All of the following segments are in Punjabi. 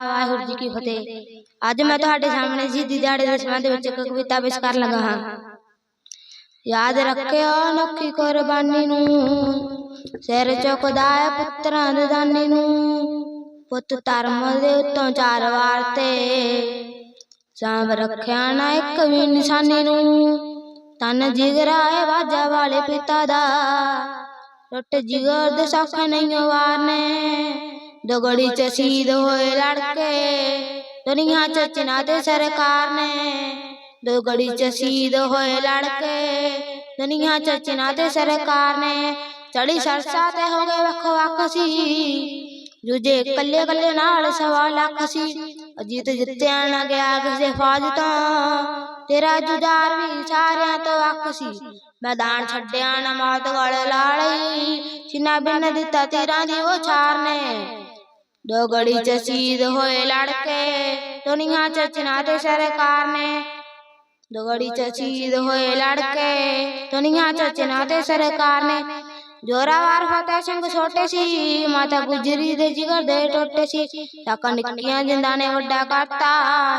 ਵਾਹਿਗੁਰੂ ਜੀ ਕੀ ਫਤਿਹ। ਅੱਜ ਮੈਂ ਤੁਹਾਡੇ ਸਾਹਮਣੇ ਸ਼ਹੀਦੀ ਦਿਹਾੜੇ ਦੇ ਸੰਬੰਧ ਵਿੱਚ ਇੱਕ ਕਵਿਤਾ ਪੇਸ਼ ਕਰਨ ਲੱਗਾ ਹਾਂ। ਯਾਦ ਰੱਖਿਓ ਅਨੋਖੀ ਕੁਰਬਾਨੀ ਨੂੰ, ਸਿਰ ਚੁੱਕਦਾ ਹੈ ਪੁੱਤਰਾਂ ਦੇ ਦਾਨੀ ਨੂੰ, ਪੁੱਤ ਧਰਮ ਦੇ ਉੱਤੋਂ ਚਾਰ ਵਾਰ ਤੇ ਸਾਂਭ ਰੱਖਿਆ ਨਾ ਇੱਕ ਵੀ ਨਿਸ਼ਾਨੀ ਨੂੰ ਤਨ ਜਿਗਰਾ ਹੈ ਵਾਜਾ ਵਾਲੇ ਪਿਤਾ ਦਾ। ਟੁੱਟ ਜਿਗਰ ਦੇ ਸੌਖਾ ਨਹੀਂ ਵਾਰਨੇ ਦਗੜੀ ਚ ਸ਼ਹੀਦ ਹੋਏ ਲੜਕੇ, ਦੁਨੀਆ ਚ ਚਿਨਾ ਤੇ ਸਰਕਾਰ ਨੇ। ਦਗੜੀ ਚ ਸ਼ਹੀਦ ਹੋਏ ਲੜਕੇ, ਦੁਨੀਆ ਚ ਚਿਨਾ ਤੇ ਸਰਕਾਰ ਕੱਲੇ ਕੱਲੇ ਨਾਲ ਸਵਾ ਲੱਖ ਸੀ। ਅਜੀਤ ਜਿੱਤਿਆ ਨਾ ਗਿਆ ਕਿਸੇ ਫੌਜ ਤੋਂ। ਤੇਰਾ ਜੁਝਾਰ ਵੀ ਸਾਰਿਆਂ ਤੋਂ ਵੱਖ ਸੀ। ਮੈਦਾਨ ਛੱਡਿਆ ਨਾ ਮੌਤ ਗਲ ਲਾਲੀ ਜਿਨਾ ਬਿਨ ਦਿੱਤਾ ਤੇਰਾ ਦੀ ਉਹ ਛਾਰ ਨੇ। ਦੋ ਗੜੀ ਚ ਸ਼ਹੀਦ ਹੋਏ ਲੜਕੇ। ਦੁਨੀਆ ਚ ਚਿਨਾ ਤੇ ਸਰਕਾਰ ਨੇ। ਦੋ ਗੜੀ ਚ ਸ਼ਹੀਦ ਹੋਏ ਲੜਕੇ। ਦੁਨੀਆ ਚ ਚਿਨਾ ਤੇ ਸਰਕਾਰ ਨੇ। ਜੋਰਾਵਾਰ ਫਤਿਹ ਸਿੰਘ ਛੋਟੇ ਸੀ, ਮਾਤਾ ਗੁਜਰੀ ਦੇ ਜਿਗਰ ਦੇ ਟੋਟੇ ਸੀ। ਤੱਕ ਨਿੱਕੀਆਂ ਜਿੰਦਾਂ ਨੇ ਵੱਡਾ ਕਰਤਾ,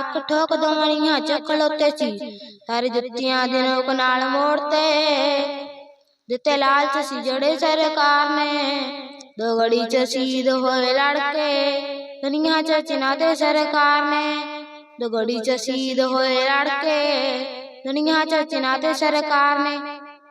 ਇੱਕ ਠੋਕ ਦੋ ਮਣੀਆਂ ਚੱਕ ਲੋਤੇ ਸੀ। ਸਾਰੇ ਜੁੱਤੀਆਂ ਦੇ ਨੋਕ ਨਾਲ ਮੋੜਤੇ, ਦਿੱਤੇ ਲਾਲਚ ਸੀ ਜੜੇ ਸਰਕਾਰ ਨੇ। ਦੋ ਗੜੀ ਚ ਸ਼ਹੀਦ ਹੋਏ ਲੜਕੇ ਦੁਨੀਆ ਚ ਚਿਨਾ ਤੇ ਸਰਕਾਰ ਨੇ। ਦੋਗੜੀ ਚ ਸ਼ਹੀਦ ਹੋਏ ਲੜਕੇ ਦੁਨੀਆ ਚ ਚਿਨਾ ਦੇ ਸਰਕਾਰ ਨੇ।